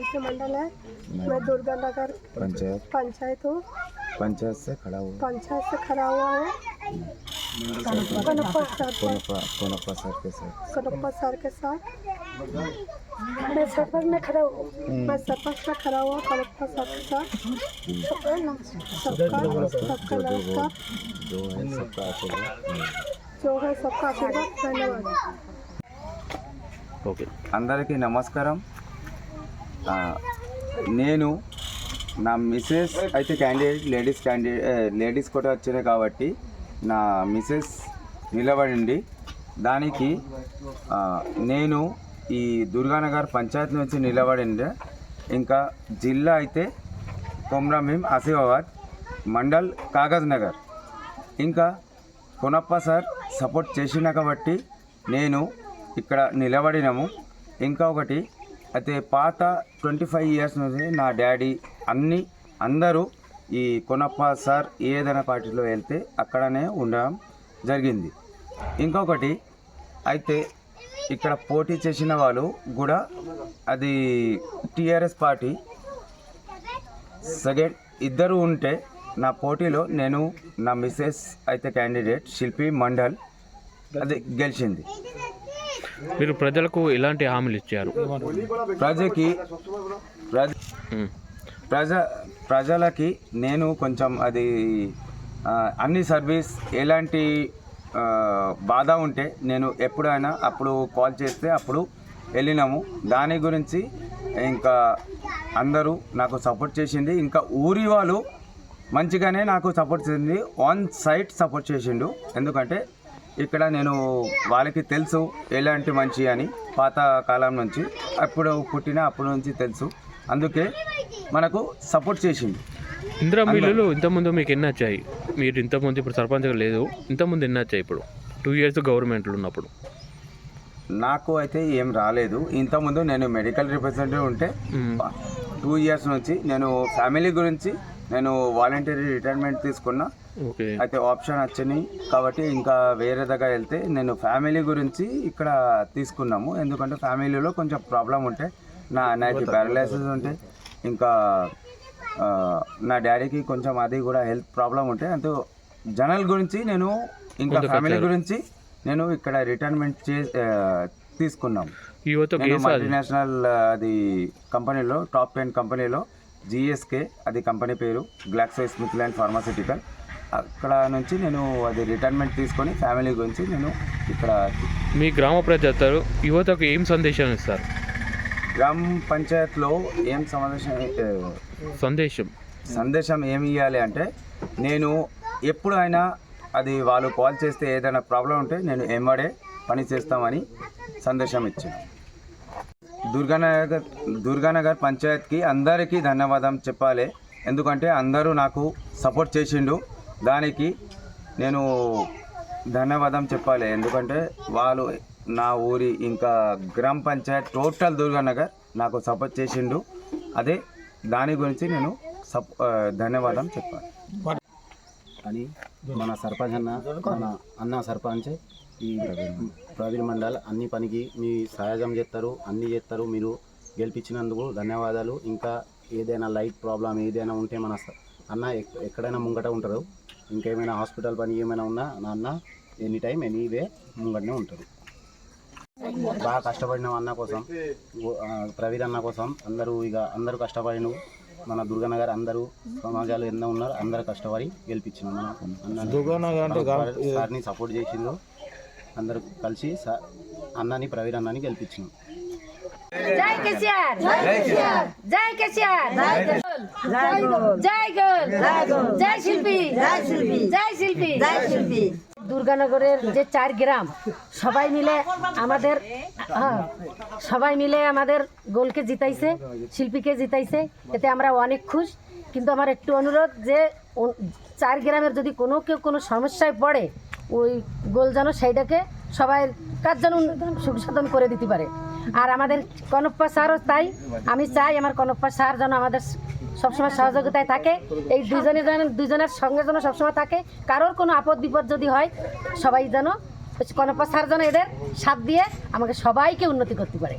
शिल्पी मंडल है मैं दुर्गा नगर पंचायत पंचायत हूँ पंचायत से खड़ा हुआ पंचायत से खड़ा हुआ हूँ कनप्पा सर कोनप्पा कोनप्पा सर के साथ कनप्पा सर के साथ मैं सरपंच में खड़ा हूँ मैं सरपंच में खड़ा हुआ कनप्पा सर के साथ सबका सबका सबका नमस्कार जो है सबका आशीर्वाद जो है सबका आशीर्वाद धन्यवाद ఓకే అందరికీ నమస్కారం ఆ, నేను నా మిసెస్ అయితే క్యాండిడేట్ లేడీస్ క్యాండిడేట్ లేడీస్ కూడా వచ్చినాయి కాబట్టి నా మిసెస్ నిలబడింది. దానికి నేను ఈ దుర్గానగర్ పంచాయతీ నుంచి నిలబడింది. ఇంకా జిల్లా అయితే కొమ్రామీం ఆసిఫాబాద్ మండల్ కాగజ్ నగర్. ఇంకా కొనప్ప సార్ సపోర్ట్ చేసిన కాబట్టి నేను ఇక్కడ నిలబడినాము. ఇంకా ఒకటి అయితే పాత ట్వంటీ ఫైవ్ ఇయర్స్ నుంచి నా డాడీ అన్ని అందరూ ఈ కొనప్ప సార్ ఏదైనా పార్టీలో వెళ్తే అక్కడనే ఉండడం జరిగింది. ఇంకొకటి అయితే ఇక్కడ పోటీ చేసిన వాళ్ళు కూడా అది టీఆర్ఎస్ పార్టీ సెకండ్. ఇద్దరు ఉంటే నా పోటీలో నేను నా మిస్సెస్ అయితే క్యాండిడేట్ శిల్పి మండల్ అది గెలిచింది. మీరు ప్రజలకు ఎలాంటి హామీలు ఇచ్చారు? ప్రజకి ప్రజ ప్రజలకి నేను కొంచెం అది అన్ని సర్వీస్ ఎలాంటి బాధ ఉంటే నేను ఎప్పుడైనా అప్పుడు కాల్ చేస్తే అప్పుడు వెళ్ళినాము. దాని గురించి ఇంకా అందరూ నాకు సపోర్ట్ చేసింది. ఇంకా ఊరి వాళ్ళు మంచిగానే నాకు సపోర్ట్ చేసింది. ఆన్ సైట్ సపోర్ట్ చేసిండు. ఎందుకంటే ఇక్కడ నేను వాళ్ళకి తెలుసు ఎలాంటి మంచి అని పాత కాలం నుంచి అప్పుడు పుట్టిన అప్పుడు నుంచి తెలుసు. అందుకే మనకు సపోర్ట్ చేసింది ఇందిరా మిల్లులు ఇంతకుముందు మీకు ఎన్ని వచ్చాయి? మీరు ఇంతకుముందు ఇప్పుడు సర్పంచ్గా లేదు. ఇంతకుముందు ఎన్ని వచ్చాయి ఇప్పుడు? టూ ఇయర్స్ గవర్నమెంట్లు ఉన్నప్పుడు. నాకు అయితే ఏం రాలేదు. ఇంతకుముందు నేను మెడికల్ రిప్రజెంటేటివ్ ఉంటే. టూ ఇయర్స్ నుంచి నేను ఫ్యామిలీ గురించి నేను వాలంటీరీ రిటైర్మెంట్ తీసుకున్నా. అయితే ఆప్షన్ వచ్చినాయి. కాబట్టి ఇంకా వేరే దగ్గర వెళ్తే నేను ఫ్యామిలీ గురించి ఇక్కడ తీసుకున్నాము. ఎందుకంటే ఫ్యామిలీలో కొంచెం ప్రాబ్లం ఉంటే నా నాకు పారాలైసిస్ ఉంటే ఇంకా నా డాడీకి కొంచెం అది కూడా హెల్త్ ప్రాబ్లం ఉంటే అంతే జనరల్ గురించి నేను ఇంకా ఫ్యామిలీ. గురించి నేను ఇక్కడ రిటైర్మెంట్ చే తీసుకున్నాం. మల్టీనేషనల్ అది? కంపెనీలో టాప్ టెన్ కంపెనీలో జిఎస్కే అది కంపెనీ పేరు గ్లాక్సో స్మిత్ ల్యాండ్ ఫార్మాసిటికల్ అక్కడ నుంచి నేను అది రిటైర్మెంట్ తీసుకొని ఫ్యామిలీ గురించి నేను ఇక్కడ మీ గ్రామ ప్రజలు యువతకు ఏం సందేశం ఇస్తారు? గ్రామ పంచాయత్లో ఏం ఏ, సందేశం. సందేశం ఏమి ఇవ్వాలి అంటే నేను ఎప్పుడైనా అది వాళ్ళు కాల్ చేస్తే ఏదైనా ప్రాబ్లం ఉంటే నేను ఎంబడే పని చేస్తామని సందేశం ఇచ్చాను. దుర్గానగర్ దుర్గానగర్ పంచాయత్కి అందరికీ ధన్యవాదం చెప్పాలి. ఎందుకంటే అందరూ నాకు సపోర్ట్ చేసిండు. దానికి నేను ధన్యవాదం చెప్పాలి. ఎందుకంటే వాళ్ళు నా ఊరి ఇంకా గ్రామ పంచాయత్ టోటల్ దుర్గానగర్ నాకు సపోర్ట్ చేసిండు. అదే దాని గురించి నేను సప్ ధన్యవాదం చెప్పాలి. అని మన సర్పంచ్ అన్న మన అన్న సర్పంచ్ ఈ ప్రవీణ్ మండల్ అన్ని పనికి మీ సహాయం చేస్తారు అన్ని చేస్తారు. మీరు గెలిపించినందుకు ధన్యవాదాలు. ఇంకా ఏదైనా లైట్ ప్రాబ్లం ఏదైనా ఉంటే మన అన్న ఎక్- ఎక్కడైనా ముంగట ఉంటారు. ఇంకేమైనా హాస్పిటల్ పని ఏమైనా ఉన్నా నా అన్న ఎనీ టైం ఎనీ వే ముంగటనే ఉంటారు. బాగా కష్టపడిన అన్న కోసం. ప్రవీణ్ అన్న కోసం. అందరూ ఇక అందరూ కష్టపడిన మన దుర్గానగర్ అందరూ సమాజాలు ఎన్నో ఉన్నారు అందరూ కష్టపడి గెలిపించినాం మన సార్ని సపోర్ట్ చేసిండు అందరూ కలిసి సా- అన్నని ప్రవీణ్ అన్నని గెలిపించినాం. జై కేసీఆర్! జై కేసీఆర్! జై గోల్ দুর্গানগরের যে চার গ্রাম, সবাই মিলে আমাদের হ্যাঁ, সবাই মিলে আমাদের গোলকে জিতাইছে, শিল্পীকে জিতাইছে। এতে আমরা অনেক খুশ। কিন্তু আমার একটু অনুরোধ যে চার গ্রামের যদি কোনো কেউ কোনো সমস্যায় পড়ে, ওই গোল যেন সেইটাকে সবাই কাজ যেন সুখ করে দিতে পারে। আর আমাদের কনপ্পা স্যারও তাই। আমি চাই আমার কনপ্পা স্যার যেন আমাদের সবসময় সহযোগিতায় থাকে। এই দুজনে যেন দুজনের সঙ্গে যেন সবসময় থাকে। কারোর কোনো আপদ বিপদ যদি হয়, সবাই যেন, কোনো স্যার যেন এদের সাথ দিয়ে আমাকে সবাইকে উন্নতি করতে পারে।